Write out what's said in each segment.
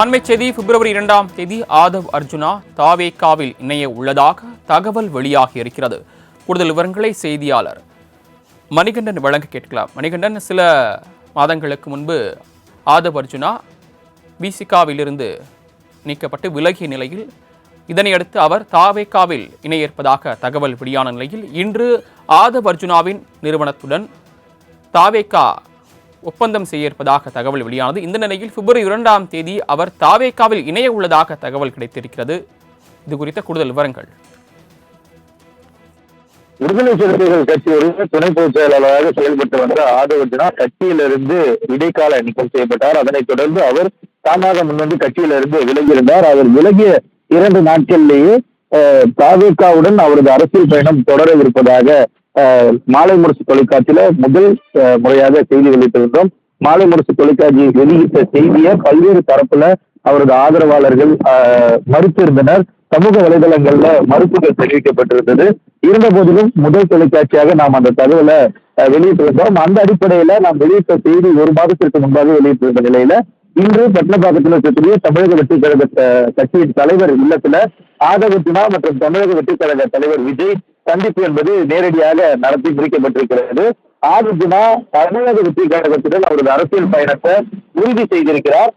அண்மை செய்தி பிப்ரவரி இரண்டாம் தேதி ஆதவ் அர்ஜுனா தாவேகாவில் இணைய உள்ளதாக தகவல் வெளியாகி இருக்கிறது. கூடுதல் விவரங்களை செய்தியாளர் மணிகண்டன் வழங்க கேட்கலாம். மணிகண்டன் சில மாதங்களுக்கு முன்பு ஆதவ் அர்ஜுனா பிசிகாவிலிருந்து நீக்கப்பட்டு விலகிய நிலையில் இதனையடுத்து அவர் தாவேகாவில் இணையேற்பதாக தகவல் வெளியான நிலையில் இன்று ஆதவ் அர்ஜுனாவின் நிறுவனத்துடன் தாவேகா ஒப்பந்தம் செய்ய இருப்பதாக தகவல் வெளியானது. இந்த நிலையில் பிப்ரவரி இரண்டாம் தேதி அவர் தாவேகாவில் இணைய உள்ளதாக தகவல் கிடைத்திருக்கிறது. இது குறித்த கூடுதல் விவரங்கள். விடுதலை சிறுத்தைகள் கட்சியுடைய துணை பொதுச் செயலாளராக செயல்பட்டு வந்த ஆதவர்ஜனா கட்சியிலிருந்து இடைக்கால நீக்கம் செய்யப்பட்டார். அதனைத் தொடர்ந்து அவர் தாமாக முன்வந்து கட்சியிலிருந்து விலகியிருந்தார். அவர் விலகிய இரண்டு நாட்களிலேயே தாவேக்காவுடன் தாவேகாவுடன் அவரது அரசியல் பயணம் தொடரவிருப்பதாக மாலை முரசு தொலைக்காட்சியில முதல் முறையாக செய்தி வெளியிட்டிருந்தோம். மாலை முரசு தொலைக்காட்சி வெளியிட்ட செய்தியை பல்வேறு தரப்புல அவரது ஆதரவாளர்கள் மறுத்திருந்தனர். சமூக வலைதளங்கள்ல மறுப்புகள் தெரிவிக்கப்பட்டிருந்தது. இருந்த போதிலும் முதல் தொலைக்காட்சியாக நாம் அந்த தகவலை வெளியிட்டிருந்தோம். அந்த அடிப்படையில நாம் வெளியிட்ட செய்தி ஒரு மாதத்திற்கு முன்பாக வெளியிட்டிருந்த நிலையில இன்று பட்டணப்பாக்கத்தில் இருக்கக்கூடிய தமிழக வெற்றி கழக கட்சியின் தலைவர் இல்லத்துல ஆதவத்தினா மற்றும் தமிழக வெற்றி கழக தலைவர் விஜய் சந்திப்பு என்பது நேரடியாக நடத்தி முடிக்கப்பட்டிருக்கிறது. ஆதிஜினா தமிழக வெற்றி கழகத்துடன் அவரது அரசியல் பயணத்தை உறுதி செய்திருக்கிறார்.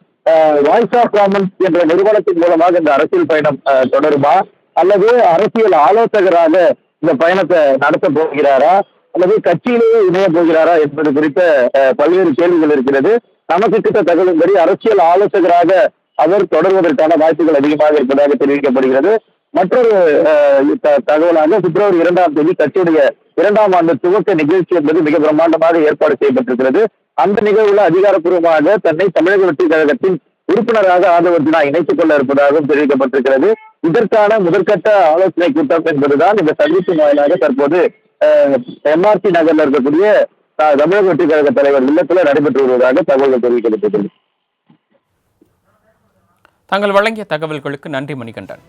வாய்ஸ் ஆஃப் காமன்ஸ் என்ற நிறுவனத்தின் மூலமாக இந்த அரசியல் பயணம் தொடருமா? அல்லது அரசியல் ஆலோசகராக இந்த பயணத்தை நடத்த போகிறாரா? அல்லது கட்சியிலேயே இணைய போகிறாரா என்பது குறித்த பல்வேறு கேள்விகள் இருக்கிறது. நமக்கு கிட்ட தகவலின்படி அரசியல் ஆலோசகராக அவர் தொடர்வதற்கான வாய்ப்புகள் அதிகமாக இருப்பதாக தெரிவிக்கப்படுகிறது. மற்றொரு தகவலாக பிப்ரவரி இரண்டாம் தேதி கட்சியுடைய இரண்டாம் ஆண்டு துவக்க நிகழ்ச்சி என்பது மிக பிரம்மாண்டமாக ஏற்பாடு செய்யப்பட்டிருக்கிறது. அந்த நிகழ்வுல அதிகாரப்பூர்வமாக தன்னை தமிழக வெற்றி கழகத்தின் உறுப்பினராக ஆதவர்ஜினா இணைத்துக் கொள்ள இருப்பதாகவும் தெரிவிக்கப்பட்டிருக்கிறது. இதற்கான முதற்கட்ட ஆலோசனை கூட்டம் என்பதுதான் இந்த சந்திப்பின் வாயிலாக தற்போது எம்ஆர்டி நகர்ல இருக்கக்கூடிய தமிழக வெற்றி கழக தலைவர் இல்லத்தில் நடைபெற்று வருவதாக தகவல்கள் தெரிவிக்கப்பட்டிருக்கிறது. தாங்கள் வழங்கிய தகவல்களுக்கு நன்றி மணிகண்டன்.